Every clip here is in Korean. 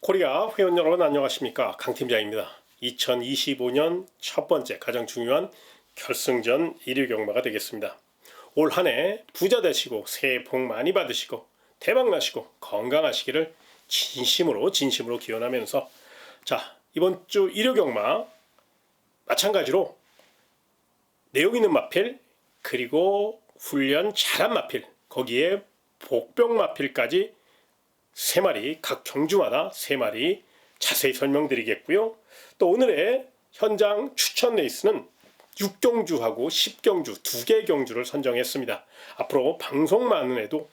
코리아 회원 여러분 안녕하십니까 강팀장입니다. 2025년 첫 번째 가장 중요한 결승전 1위 경마가 되겠습니다. 올 한 해 부자 되시고 새해 복 많이 받으시고 대박 나시고 건강하시기를 진심으로 진심으로 기원하면서 자 이번 주 1위 경마 마찬가지로 내용 있는 마필 그리고 훈련 잘한 마필 거기에 복병 마필까지 세 마리 각 경주마다 세 마리 자세히 설명드리겠고요. 또 오늘의 현장 추천 레이스는 6경주하고 10경주 두 개 경주를 선정했습니다. 앞으로 방송만은 해도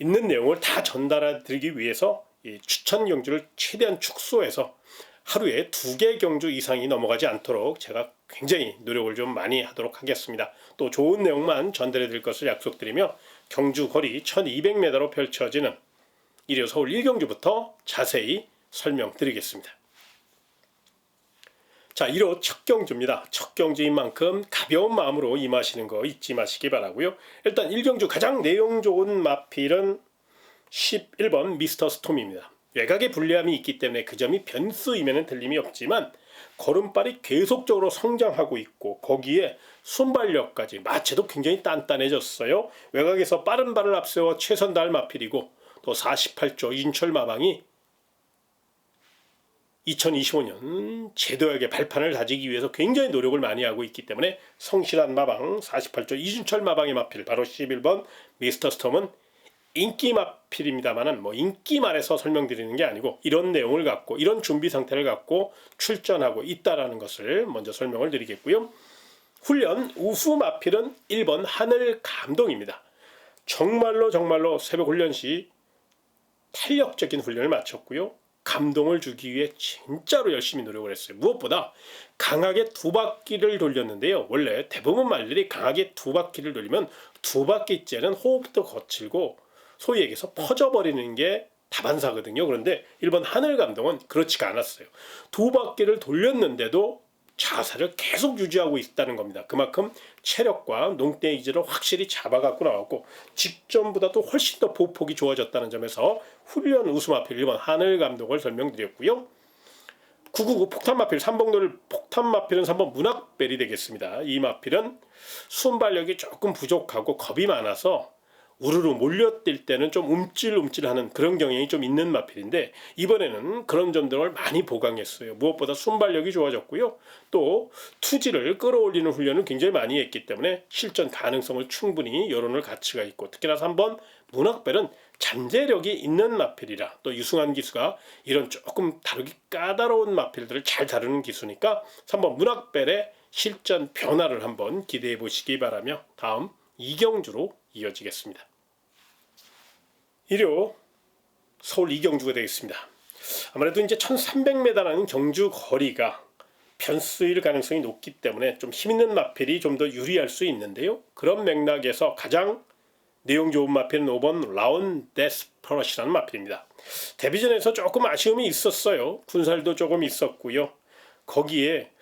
있는 내용을 다 전달해 드리기 위해서 이 추천 경주를 최대한 축소해서 하루에 두 개 경주 이상이 넘어가지 않도록 제가 굉장히 노력을 좀 많이 하도록 하겠습니다. 또 좋은 내용만 전달해 드릴 것을 약속드리며 경주 거리 1200m로 펼쳐지는 일요 서울 1경주부터 자세히 설명드리겠습니다. 자, 1호 첫 경주입니다. 첫 경주인 만큼 가벼운 마음으로 임하시는 거 잊지 마시기 바라고요. 일단 1경주 가장 내용 좋은 마필은 11번 미스터 스톰입니다. 외곽에 불리함이 있기 때문에 그 점이 변수임에는 틀림이 없지만 걸음발이 계속적으로 성장하고 있고 거기에 순발력까지 마체도 굉장히 단단해졌어요. 외곽에서 빠른 발을 앞세워 최선 다할 마필이고 또 48조 인철 마방이 2025년 제도역의 발판을 다지기 위해서 굉장히 노력을 많이 하고 있기 때문에 성실한 마방 48조 이준철 마방의 마필 바로 11번 미스터 스톰은 인기 마필입니다만은 뭐 인기 말에서 설명드리는 게 아니고 이런 내용을 갖고 이런 준비 상태를 갖고 출전하고 있다라는 것을 먼저 설명을 드리겠고요. 훈련 우수 마필은 1번 하늘 감동입니다. 정말로 정말로 새벽 훈련 시 탄력적인 훈련을 마쳤고요. 감동을 주기 위해 진짜로 열심히 노력을 했어요. 무엇보다 강하게 두 바퀴를 돌렸는데요. 원래 대부분 말들이 강하게 두 바퀴를 돌리면 두 바퀴째는 호흡도 거칠고 소위 얘기해서 퍼져버리는 게 다반사거든요. 그런데 1번 하늘 감독은 그렇지가 않았어요. 두 바퀴를 돌렸는데도 자세를 계속 유지하고 있다는 겁니다. 그만큼 체력과 농땡이질을 확실히 잡아갖고 나왔고 직전보다도 훨씬 더 보폭이 좋아졌다는 점에서 훈련 우수 마필 1번 하늘 감독을 설명드렸고요. 999 폭탄 마필 3번도를 폭탄 마필은 3번 문학벨이 되겠습니다. 이 마필은 순발력이 조금 부족하고 겁이 많아서 우르르 몰려뛸 때는 좀 움찔움찔하는 그런 경향이 좀 있는 마필인데 이번에는 그런 점들을 많이 보강했어요. 무엇보다 순발력이 좋아졌고요. 또 투지를 끌어올리는 훈련을 굉장히 많이 했기 때문에 실전 가능성을 충분히 여론을 가치가 있고 특히나 3번 문학벨은 잠재력이 있는 마필이라 또 유승환 기수가 이런 조금 다르게 까다로운 마필들을 잘 다루는 기수니까 3번 문학벨의 실전 변화를 한번 기대해 보시기 바라며 다음 이경주로 이어지겠습니다. 일요 서울 이경주가 되겠습니다. 아무래도 이제 1300m라는 경주 거리가 변수일 가능성이 높기 때문에 좀 힘있는 마필이 좀 더 유리할 수 있는데요. 그런 맥락에서 가장 내용 좋은 마필은 5번 라운 데스퍼럿이라는 마필입니다. 데뷔전에서 조금 아쉬움이 있었어요. 군살도 조금 있었고요. 거기에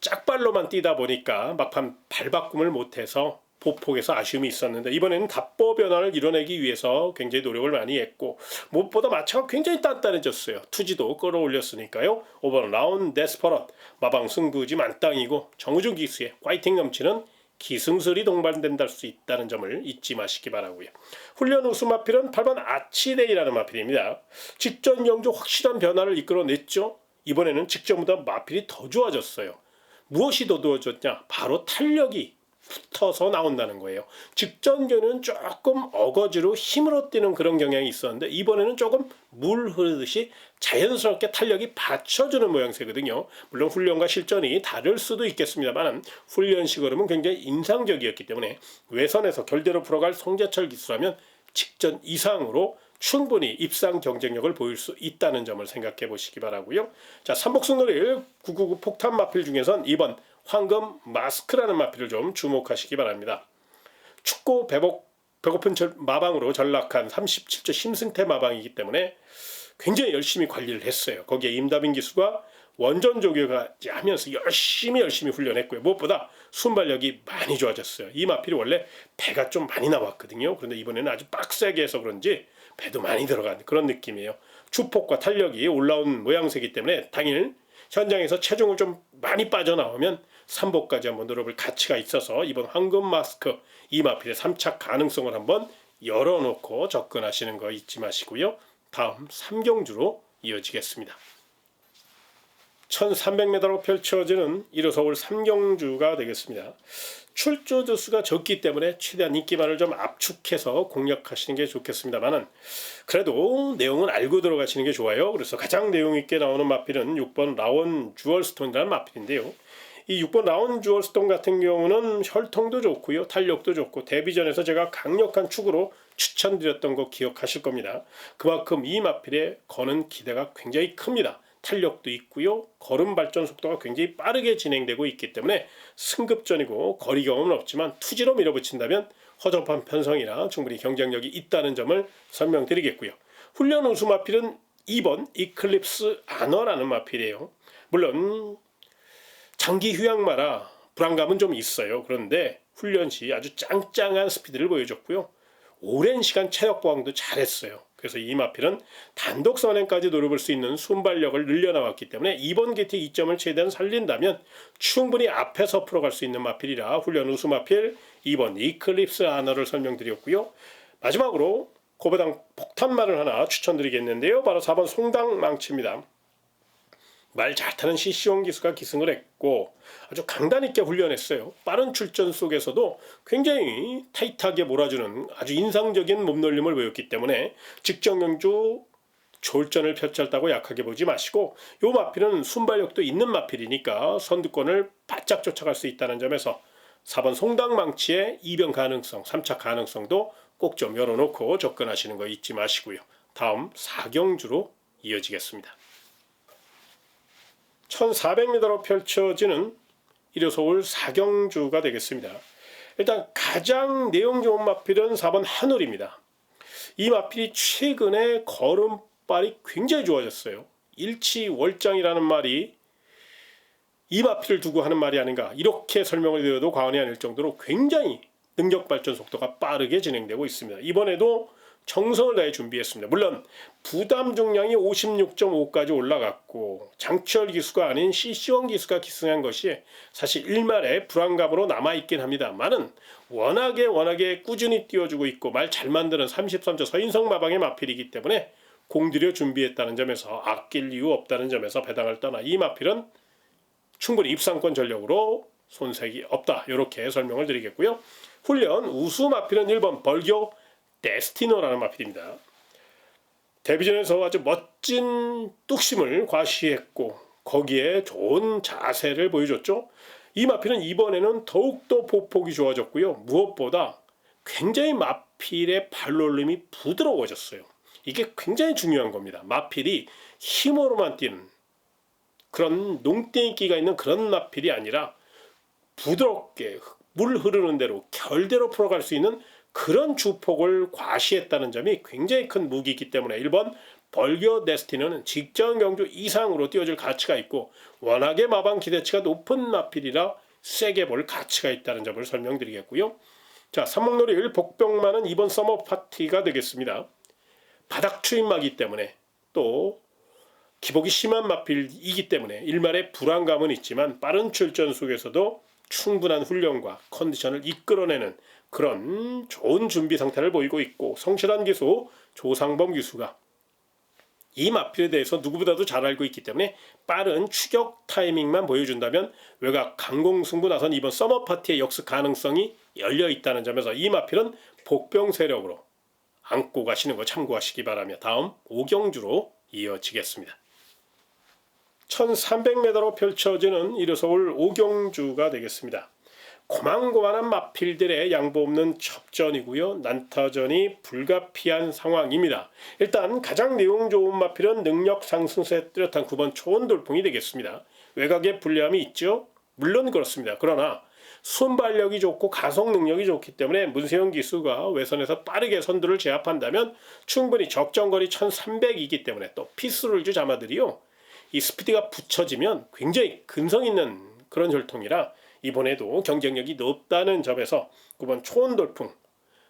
짝발로만 뛰다 보니까 막판 발바꿈을 못해서 보폭에서 아쉬움이 있었는데 이번에는 답보 변화를 이뤄내기 위해서 굉장히 노력을 많이 했고 무엇보다 마차가 굉장히 단단해졌어요. 투지도 끌어올렸으니까요. 5번 라운 데스퍼럿 마방 승부지 만땅이고 정우중 기수의 화이팅 넘치는 기승술이 동반된다 수 있다는 점을 잊지 마시기 바라고요. 훈련 우승 마필은 8번 아치데이라는 마필입니다. 직전 영조 확실한 변화를 이끌어냈죠. 이번에는 직전보다 마필이 더 좋아졌어요. 무엇이 더 좋아졌냐? 바로 탄력이 붙어서 나온다는 거예요. 직전교는 조금 어거지로 힘으로 뛰는 그런 경향이 있었는데 이번에는 조금 물 흐르듯이 자연스럽게 탄력이 받쳐주는 모양새거든요. 물론 훈련과 실전이 다를 수도 있겠습니다만 훈련식 으로는 굉장히 인상적이었기 때문에 외선에서 결대로 풀어갈 송재철 기수라면 직전 이상으로 충분히 입상 경쟁력을 보일 수 있다는 점을 생각해 보시기 바라고요. 자, 노릴 999 폭탄 마필 중에선 2번 황금 마스크라는 마필을 좀 주목하시기 바랍니다. 축구 배복 배고픈 절, 마방으로 전락한 37조 심승태 마방이기 때문에 굉장히 열심히 관리를 했어요. 거기에 임다빈 기수가 원전 조교까지 하면서 열심히 열심히 훈련했고요. 무엇보다 순발력이 많이 좋아졌어요. 이 마필이 원래 배가 좀 많이 나왔거든요. 그런데 이번에는 아주 빡세게 해서 그런지 배도 많이 들어간 그런 느낌이에요. 주폭과 탄력이 올라온 모양새이기 때문에 당일 현장에서 체중을 좀 많이 빠져나오면 삼복까지 한번 노려볼 가치가 있어서 이번 황금 마스크 이 마필의 3차 가능성을 한번 열어놓고 접근하시는 거 잊지 마시고요. 다음 삼경주로 이어지겠습니다. 1300m로 펼쳐지는 1호 서울 삼경주가 되겠습니다. 출조 두수가 적기 때문에 최대한 인기만을 좀 압축해서 공략하시는 게 좋겠습니다만은 그래도 내용은 알고 들어가시는 게 좋아요. 그래서 가장 내용 있게 나오는 마필은 6번 라원 주얼스톤이라는 마필인데요. 이 6번 라운 주얼스톤 같은 경우는 혈통도 좋고요. 탄력도 좋고 데뷔전에서 제가 강력한 축으로 추천드렸던 거 기억하실 겁니다. 그만큼 이 마필에 거는 기대가 굉장히 큽니다. 탄력도 있고요. 걸음 발전 속도가 굉장히 빠르게 진행되고 있기 때문에 승급전이고 거리 경험은 없지만 투지로 밀어붙인다면 허접한 편성이나 충분히 경쟁력이 있다는 점을 설명드리겠고요. 훈련 우수 마필은 2번 이클립스 아너라는 마필이에요. 물론 장기 휴양마라 불안감은 좀 있어요. 그런데 훈련 시 아주 짱짱한 스피드를 보여줬고요. 오랜 시간 체력 보강도 잘했어요. 그래서 이 마필은 단독 선행까지 노려볼 수 있는 순발력을 늘려나왔기 때문에 이번 게티 이점을 최대한 살린다면 충분히 앞에서 풀어갈 수 있는 마필이라 훈련 우수 마필 2번 이클립스 아너를 설명드렸고요. 마지막으로 고배당 폭탄말을 하나 추천드리겠는데요. 바로 4번 송당 망치입니다. 말 잘 타는 시시온 기수가 기승을 했고 아주 강단 있게 훈련했어요. 빠른 출전 속에서도 굉장히 타이트하게 몰아주는 아주 인상적인 몸놀림을 보였기 때문에 직전 경주 졸전을 펼쳤다고 약하게 보지 마시고 요 마필은 순발력도 있는 마필이니까 선두권을 바짝 쫓아갈 수 있다는 점에서 4번 송당망치의 이변 가능성, 3차 가능성도 꼭 좀 열어놓고 접근하시는 거 잊지 마시고요. 다음 사경주로 이어지겠습니다. 1400m로 펼쳐지는 1호 서울 사경주가 되겠습니다. 일단 가장 내용 좋은 마필은 4번 한울입니다. 이 마필이 최근에 걸음발이 굉장히 좋아졌어요. 일치월장이라는 말이 이 마필을 두고 하는 말이 아닌가 이렇게 설명을 드려도 과언이 아닐 정도로 굉장히 능력 발전 속도가 빠르게 진행되고 있습니다. 이번에도 정성을 다해 준비했습니다. 물론 부담 중량이 56.5까지 올라갔고 장철 기수가 아닌 CC1 기수가 기승한 것이 사실 일말의 불안감으로 남아 있긴 합니다만은 워낙에 워낙에 꾸준히 띄워주고 있고 말 잘 만드는 33조 서인성 마방의 마필이기 때문에 공들여 준비했다는 점에서 아낄 이유 없다는 점에서 배당을 떠나 이 마필은 충분히 입상권 전력으로 손색이 없다. 이렇게 설명을 드리겠고요. 훈련 우수 마필은 1번 벌교 데스티노라는 마필입니다. 데뷔전에서 아주 멋진 뚝심을 과시했고 거기에 좋은 자세를 보여줬죠. 이 마필은 이번에는 더욱더 보폭이 좋아졌고요. 무엇보다 굉장히 마필의 발놀림이 부드러워졌어요. 이게 굉장히 중요한 겁니다. 마필이 힘으로만 뛰는 그런 농땡이기가 있는 그런 마필이 아니라 부드럽게 물 흐르는 대로 결대로 풀어갈 수 있는 그런 주폭을 과시했다는 점이 굉장히 큰 무기이기 때문에 1번 벌교 데스티너는 직전 경주 이상으로 뛰어줄 가치가 있고 워낙에 마방 기대치가 높은 마필이라 세게 볼 가치가 있다는 점을 설명드리겠고요. 자, 삼목놀이 복병만은 이번 서머 파티가 되겠습니다. 바닥 추임마기 때문에 또 기복이 심한 마필이기 때문에 일말의 불안감은 있지만 빠른 출전 속에서도 충분한 훈련과 컨디션을 이끌어내는 그런 좋은 준비 상태를 보이고 있고 성실한 기수 조상범 기수가 이 마필에 대해서 누구보다도 잘 알고 있기 때문에 빠른 추격 타이밍만 보여준다면 외곽 강공승부 나선 이번 서머 파티의 역습 가능성이 열려 있다는 점에서 이 마필은 복병 세력으로 안고 가시는 거 참고하시기 바라며 다음 오경주로 이어지겠습니다. 1300m로 펼쳐지는 이르서울 오경주가 되겠습니다. 고만고만한 마필들의 양보 없는 접전이고요. 난타전이 불가피한 상황입니다. 일단 가장 내용 좋은 마필은 능력 상승세 뚜렷한 9번 초원돌풍이 되겠습니다. 외곽에 불리함이 있죠? 물론 그렇습니다. 그러나 순발력이 좋고 가속 능력이 좋기 때문에 문세영 기수가 외선에서 빠르게 선두를 제압한다면 충분히 적정거리 1300이기 때문에 또 피스룰주 자마들이요. 이 스피드가 붙여지면 굉장히 근성 있는 그런 혈통이라 이번에도 경쟁력이 높다는 점에서 9번 초원돌풍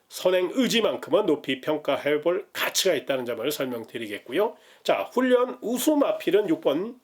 선행 의지만큼은 높이 평가해 볼 가치가 있다는 점을 설명드리겠고요. 자, 훈련 우수 마필은 6번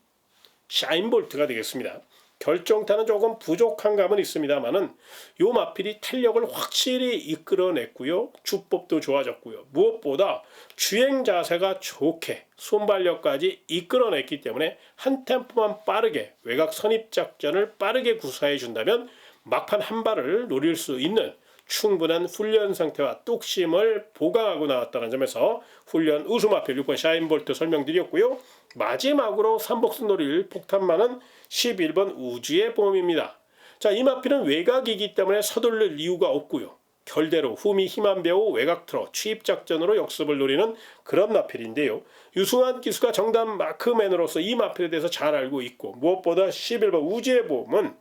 샤인볼트가 되겠습니다. 결정타는 조금 부족한 감은 있습니다만은 요 마필이 탄력을 확실히 이끌어냈고요. 주법도 좋아졌고요. 무엇보다 주행 자세가 좋게 손발력까지 이끌어냈기 때문에 한 템포만 빠르게 외곽 선입 작전을 빠르게 구사해 준다면 막판 한 발을 노릴 수 있는 충분한 훈련 상태와 뚝심을 보강하고 나왔다는 점에서 훈련 우수마필 6번 샤인볼트 설명드렸고요. 마지막으로 노릴 폭탄만은 11번 우주의 봄입니다. 자, 이 마필은 외곽이기 때문에 서둘릴 이유가 없고요. 결대로 흠이 힘한 배우 외곽 틀어 취입 작전으로 역습을 노리는 그런 마필인데요. 유승환 기수가 정답 마크맨으로서 이 마필에 대해서 잘 알고 있고 무엇보다 11번 우주의 봄은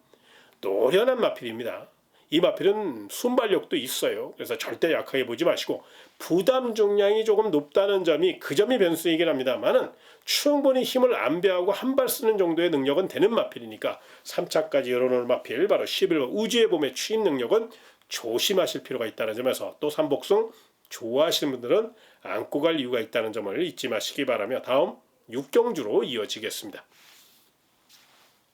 노련한 마필입니다. 이 마필은 순발력도 있어요. 그래서 절대 약하게 보지 마시고 부담 중량이 조금 높다는 점이 그 점이 변수이긴 합니다만은 충분히 힘을 안배하고 한 발 쓰는 정도의 능력은 되는 마필이니까 3차까지 열어놓을 마필 바로 11번 우주의 봄의 취임 능력은 조심하실 필요가 있다는 점에서 또 삼복승 좋아하시는 분들은 안고 갈 이유가 있다는 점을 잊지 마시기 바라며 다음 6경주로 이어지겠습니다.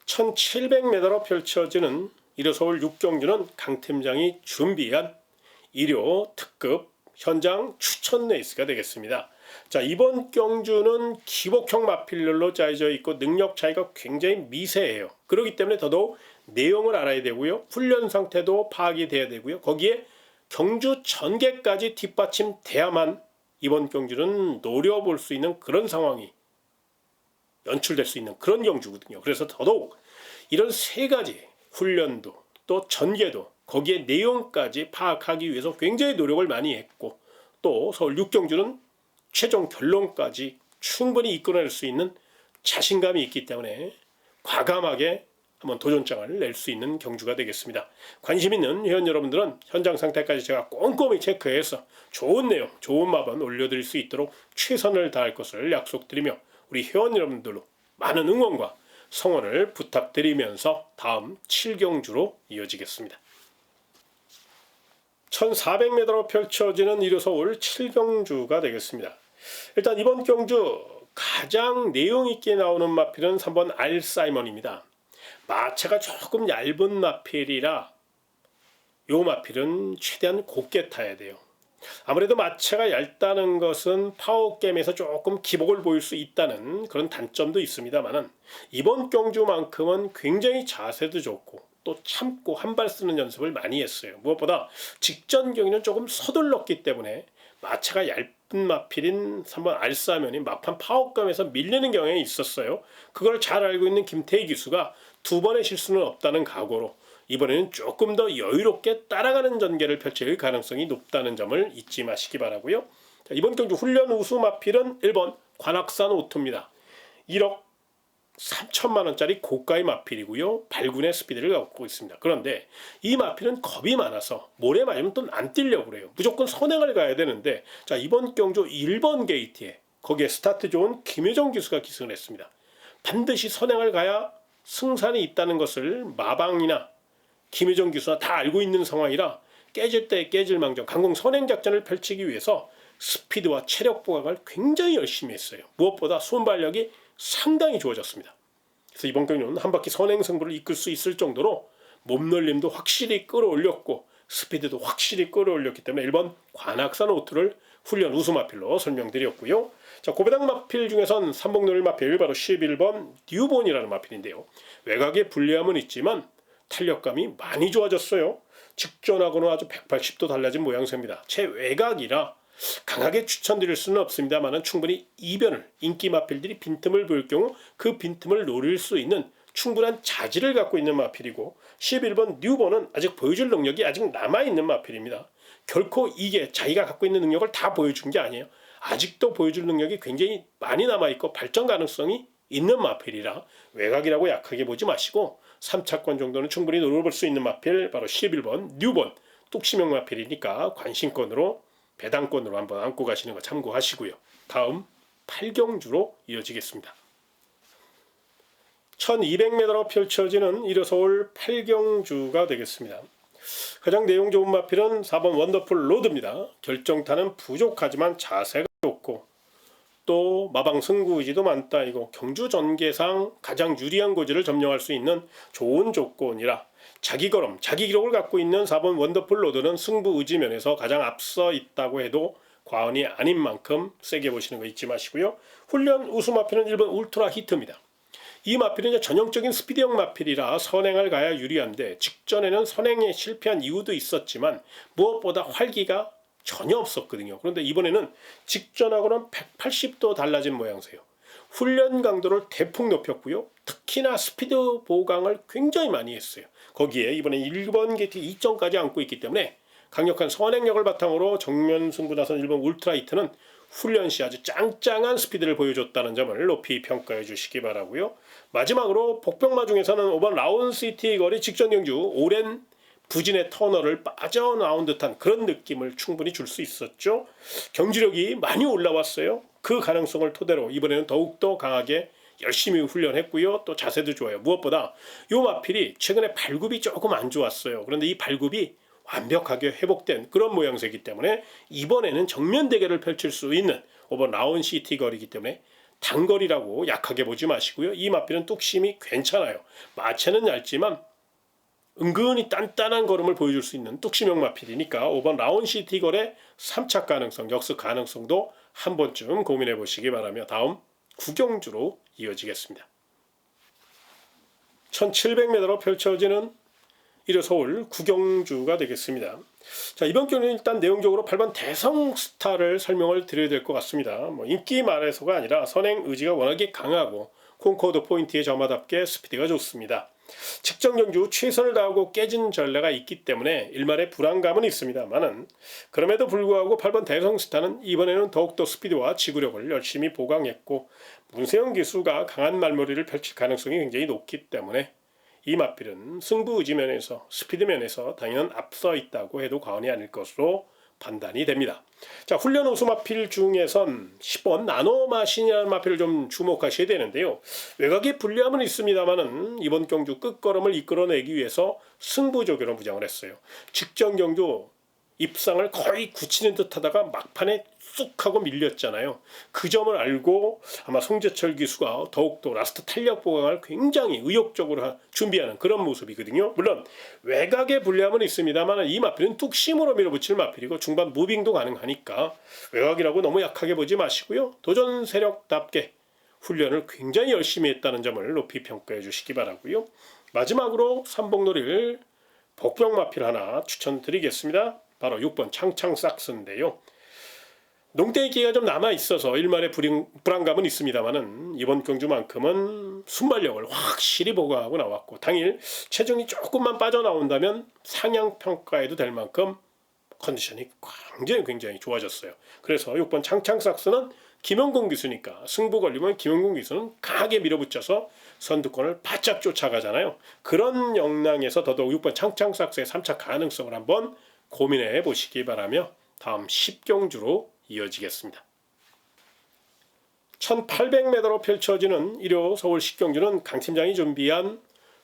1700m로 펼쳐지는 일요 서울 6경주는 강 팀장이 준비한 일요 특급 현장 추천 레이스가 되겠습니다. 자 이번 경주는 기복형 마필ler로 짜여져 있고 능력 차이가 굉장히 미세해요. 그렇기 때문에 더더욱 내용을 알아야 되고요. 훈련 상태도 파악이 돼야 되고요. 거기에 경주 전개까지 뒷받침돼야만 이번 경주는 노려볼 수 있는 그런 상황이 연출될 수 있는 그런 경주거든요. 그래서 더더욱 이런 세 가지 훈련도 또 전개도 거기에 내용까지 파악하기 위해서 굉장히 노력을 많이 했고 또 서울 육경주는 최종 결론까지 충분히 이끌어낼 수 있는 자신감이 있기 때문에 과감하게 한번 도전장을 낼 수 있는 경주가 되겠습니다. 관심 있는 회원 여러분들은 현장 상태까지 제가 꼼꼼히 체크해서 좋은 내용, 좋은 마번 올려드릴 수 있도록 최선을 다할 것을 약속드리며 우리 회원 여러분들로 많은 응원과 성원을 부탁드리면서 다음 7경주로 이어지겠습니다. 1400m로 펼쳐지는 일요서울 7경주가 되겠습니다. 일단 이번 경주 가장 내용 있게 나오는 마필은 3번 알사이먼입니다. 마체가 조금 얇은 마필이라 요 마필은 최대한 곱게 타야 돼요. 아무래도 마체가 얇다는 것은 파워게임에서 조금 기복을 보일 수 있다는 그런 단점도 있습니다만은 이번 경주만큼은 굉장히 자세도 좋고 또 참고 한 발 쓰는 연습을 많이 했어요. 무엇보다 직전 경기는 조금 서둘렀기 때문에 마체가 얇은 마필인 3번 알싸면이 마판 파워감에서 밀리는 경향이 있었어요. 그걸 잘 알고 있는 김태희 기수가 두 번의 실수는 없다는 각오로 이번에는 조금 더 여유롭게 따라가는 전개를 펼칠 가능성이 높다는 점을 잊지 마시기 바라고요. 자, 이번 경주 훈련 우수 마필은 1번 관악산 오토입니다. 1억 3천만 원짜리 고가의 마필이고요. 발군의 스피드를 갖고 있습니다. 그런데 이 마필은 겁이 많아서 모래 맞으면 또 안 뛰려고 그래요. 무조건 선행을 가야 되는데 자 이번 경주 1번 게이트에 거기에 스타트 좋은 김효정 기수가 기승을 했습니다. 반드시 선행을 가야 승산이 있다는 것을 마방이나 김효정 기수가 다 알고 있는 상황이라 깨질 때 깨질 망정 강공 선행 작전을 펼치기 위해서 스피드와 체력 보강을 굉장히 열심히 했어요. 무엇보다 손발력이 상당히 좋아졌습니다. 그래서 이번 경기는 한 바퀴 선행 승부를 이끌 수 있을 정도로 몸놀림도 확실히 끌어올렸고 스피드도 확실히 끌어올렸기 때문에 1번 관악산 오투를 훈련 우수 마필로 설명드렸고요. 자, 고배당 마필 중에선 삼복놀 마필 바로 11번 뉴본이라는 마필인데요. 외곽에 불리함은 있지만 탄력감이 많이 좋아졌어요. 직전하고는 아주 180도 달라진 모양새입니다. 제 외곽이라 강하게 추천드릴 수는 없습니다만 충분히 이변을 인기 마필들이 빈틈을 보일 경우 그 빈틈을 노릴 수 있는 충분한 자질을 갖고 있는 마필이고 11번 뉴본은 아직 보여줄 능력이 아직 남아 있는 마필입니다. 결코 이게 자기가 갖고 있는 능력을 다 보여준 게 아니에요. 아직도 보여줄 능력이 굉장히 많이 남아있고 발전 가능성이 있는 마필이라 외곽이라고 약하게 보지 마시고 3차권 정도는 충분히 노려볼 수 있는 마필 바로 11번 뉴본 뚝심형 마필이니까 관심권으로 배당권으로 한번 안고 가시는 거 참고하시고요. 다음 8경주로 이어지겠습니다. 1200m로 펼쳐지는 1호 서울 8경주가 되겠습니다. 가장 내용 좋은 마필은 4번 원더풀 로드입니다. 결정타는 부족하지만 자세가 좋고 또 마방 승부 의지도 많다 이거 경주 전개상 가장 유리한 고지를 점령할 수 있는 좋은 조건이라 자기 걸음, 자기 기록을 갖고 있는 4번 원더풀 로드는 승부 의지 면에서 가장 앞서 있다고 해도 과언이 아닌 만큼 세게 보시는 거 잊지 마시고요. 훈련 우수 마필은 1번 울트라 히트입니다. 이 마필은 전형적인 스피드형 마필이라 선행을 가야 유리한데 직전에는 선행에 실패한 이유도 있었지만 무엇보다 활기가 전혀 없었거든요. 그런데 이번에는 직전하고는 180도 달라진 모양새요. 훈련 강도를 대폭 높였고요. 특히나 스피드 보강을 굉장히 많이 했어요. 거기에 이번에 1번 게이트 2점까지 안고 있기 때문에 강력한 선행력을 바탕으로 정면 승부 나선 1번 울트라이트는 훈련 시 아주 짱짱한 스피드를 보여줬다는 점을 높이 평가해 주시기 바라고요. 마지막으로 복병마 중에서는 5번 라운시티 거리 직전 경주 오랜 부진의 터널을 빠져나온 듯한 그런 느낌을 충분히 줄 수 있었죠. 경지력이 많이 올라왔어요. 그 가능성을 토대로 이번에는 더욱더 강하게 열심히 훈련했고요. 또 자세도 좋아요. 무엇보다 요 마필이 최근에 발굽이 조금 안 좋았어요. 그런데 이 발굽이 완벽하게 회복된 그런 모양새이기 때문에 이번에는 정면 대결을 펼칠 수 있는 5번 라운 시티 거리이기 때문에 단거리라고 약하게 보지 마시고요. 이 마필은 뚝심이 괜찮아요. 마체는 얇지만 은근히 단단한 걸음을 보여줄 수 있는 뚝심형 마필이니까 5번 라운 시티 거래 3차 가능성, 역습 가능성도 한 번쯤 고민해 보시기 바라며 다음 구경주로 이어지겠습니다. 1700m로 펼쳐지는 1호 서울 구경주가 되겠습니다. 자, 이번 경기는 일단 내용적으로 8번 대성 스타를 설명을 드려야 될 것 같습니다. 뭐 인기 말에서가 아니라 선행 의지가 워낙에 강하고 콩코드 포인트의 점화답게 스피드가 좋습니다. 측정 경주 최선을 다하고 깨진 전례가 있기 때문에 일말의 불안감은 있습니다만은 그럼에도 불구하고 8번 대성 스타는 이번에는 더욱더 스피드와 지구력을 열심히 보강했고 문세영 기수가 강한 말머리를 펼칠 가능성이 굉장히 높기 때문에 이 마필은 승부 의지 면에서 스피드 면에서 당연 앞서 있다고 해도 과언이 아닐 것으로 판단이 됩니다. 자, 훈련 우수 마필 중에선 10번 나노 마신이라는 마필을 좀 주목하셔야 되는데요. 외곽에 불리함은 있습니다만은 이번 경주 끝걸음을 이끌어내기 위해서 승부적으로 무장을 했어요. 직전 경주 입상을 거의 굳히는 듯 하다가 막판에 쑥 하고 밀렸잖아요. 그 점을 알고 아마 송재철 기수가 더욱더 라스트 탄력 보강을 굉장히 의욕적으로 준비하는 그런 모습이거든요. 물론 외곽에 불리함은 있습니다만 이 마필은 뚝심으로 밀어붙일 마필이고 중반 무빙도 가능하니까 외곽이라고 너무 약하게 보지 마시고요. 도전 세력답게 훈련을 굉장히 열심히 했다는 점을 높이 평가해 주시기 바라고요. 마지막으로 삼봉놀이를 복병 마필 하나 추천드리겠습니다. 바로 6번 창창싹스인데요. 농땡이 기가 좀 남아 있어서 일말의 불안감은 있습니다만은 이번 경주만큼은 순발력을 확실히 보강하고 나왔고 당일 체중이 조금만 빠져나온다면 상향 평가해도 될 만큼 컨디션이 굉장히 굉장히 좋아졌어요. 그래서 6번 창창삭스는 김영공 기수니까 승부 걸리면 김영공 기수는 강하게 밀어붙여서 선두권을 바짝 쫓아가잖아요. 그런 역량에서 더더욱 6번 창창삭스의 3차 가능성을 한번 고민해 보시기 바라며 다음 10경주로 이어지겠습니다. 1800m로 펼쳐지는 1호 서울 10경주는 강 팀장이 준비한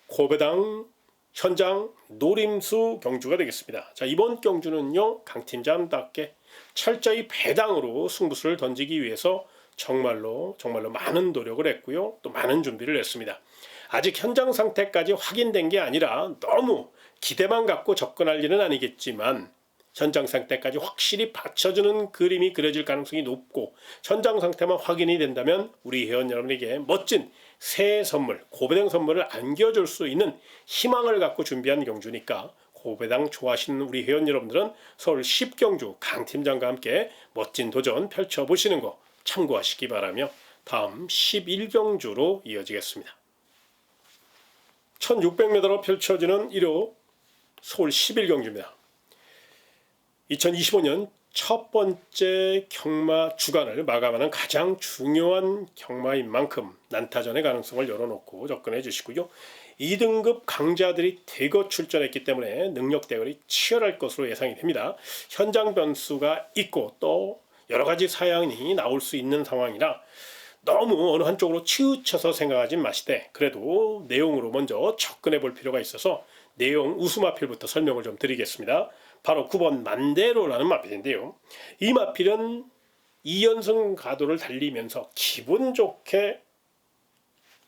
고배당 현장 노림수 경주가 되겠습니다. 자, 이번 경주는요, 강 팀장답게 철저히 배당으로 승부수를 던지기 위해서 정말로 정말로 많은 노력을 했고요. 또 많은 준비를 했습니다. 아직 현장 상태까지 확인된 게 아니라 너무 기대만 갖고 접근할 일은 아니겠지만 현장 상태까지 확실히 받쳐주는 그림이 그려질 가능성이 높고 현장 상태만 확인이 된다면 우리 회원 여러분에게 멋진 새 선물, 고배당 선물을 안겨줄 수 있는 희망을 갖고 준비한 경주니까 고배당 좋아하시는 우리 회원 여러분들은 서울 10경주 강 팀장과 함께 멋진 도전 펼쳐보시는 거 참고하시기 바라며 다음 11경주로 이어지겠습니다. 1600m로 펼쳐지는 1호 서울 11경주입니다. 2025년 첫 번째 경마 주간을 마감하는 가장 중요한 경마인 만큼 난타전의 가능성을 열어놓고 접근해 주시고요. 2등급 강자들이 대거 출전했기 때문에 능력 대결이 치열할 것으로 예상이 됩니다. 현장 변수가 있고 또 여러 가지 사양이 나올 수 있는 상황이라 너무 어느 한쪽으로 치우쳐서 생각하진 마시되 그래도 내용으로 먼저 접근해 볼 필요가 있어서 내용 우수마필부터 설명을 좀 드리겠습니다. 바로 9번 만대로라는 마필인데요. 이 마필은 2연승 가도를 달리면서 기분 좋게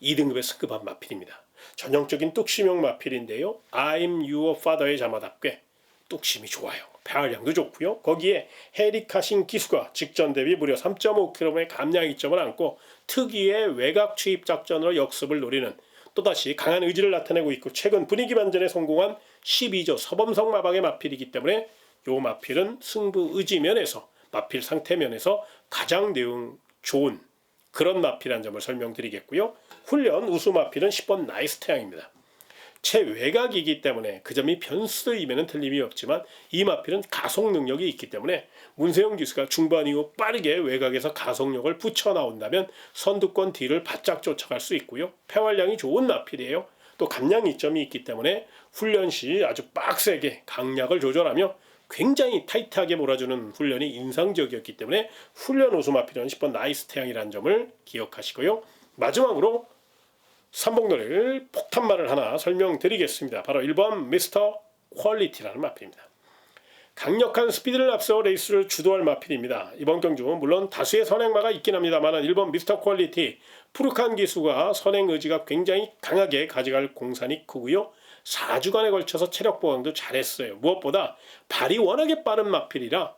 2등급에 승급한 마필입니다. 전형적인 뚝심형 마필인데요. I'm your father의 자마답게 뚝심이 좋아요. 배활량도 좋고요. 거기에 헤리카신 기수가 직전 대비 무려 3.5kg의 감량 이점을 안고 특유의 외곽 추입 작전으로 역습을 노리는 또다시 강한 의지를 나타내고 있고 최근 분위기 반전에 성공한 12조 서범성 마방의 마필이기 때문에 요 마필은 승부 의지 면에서 마필 상태 면에서 가장 내용 좋은 그런 마필한 점을 설명드리겠고요. 훈련 우수 마필은 10번 나이스 태양입니다. 최외곽이기 때문에 그 점이 변수임에는 틀림이 없지만 이 마필은 가속 능력이 있기 때문에 문세영 기수가 중반 이후 빠르게 외곽에서 가속력을 붙여 나온다면 선두권 뒤를 바짝 쫓아갈 수 있고요. 폐활량이 좋은 마필이에요. 또 감량 이점이 있기 때문에 훈련 시 아주 빡세게 강약을 조절하며 굉장히 타이트하게 몰아주는 훈련이 인상적이었기 때문에 훈련 우수 마필은 10번 나이스 태양이라는 점을 기억하시고요. 마지막으로 삼봉노래를 폭탄말을 하나 설명드리겠습니다. 바로 1번 미스터 퀄리티라는 마필입니다. 강력한 스피드를 앞세워 레이스를 주도할 마필입니다. 이번 경주는 물론 다수의 선행마가 있긴 합니다만 1번 미스터 퀄리티 푸르칸 기수가 선행 의지가 굉장히 강하게 가져갈 공산이 크고요. 4주간에 걸쳐서 체력 보강도 잘했어요. 무엇보다 발이 워낙에 빠른 마필이라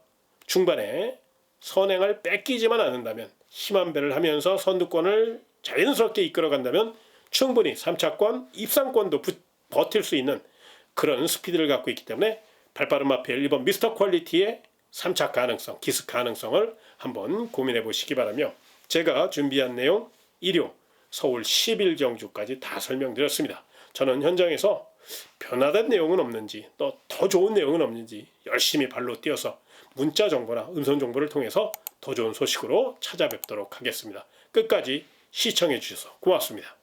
중반에 선행을 뺏기지만 않는다면 힘한 배를 하면서 선두권을 자연스럽게 이끌어간다면 충분히 3차권, 입상권도 부- 버틸 수 있는 그런 스피드를 갖고 있기 때문에 발빠른 마필 1번 미스터 퀄리티의 3차 가능성, 기습 가능성을 한번 고민해 보시기 바라며 제가 준비한 내용 1호 서울 10일 경주까지 다 설명드렸습니다. 저는 현장에서 변화된 내용은 없는지 또 더 좋은 내용은 없는지 열심히 발로 뛰어서 문자 정보나 음성 정보를 통해서 더 좋은 소식으로 찾아뵙도록 하겠습니다. 끝까지 시청해 주셔서 고맙습니다.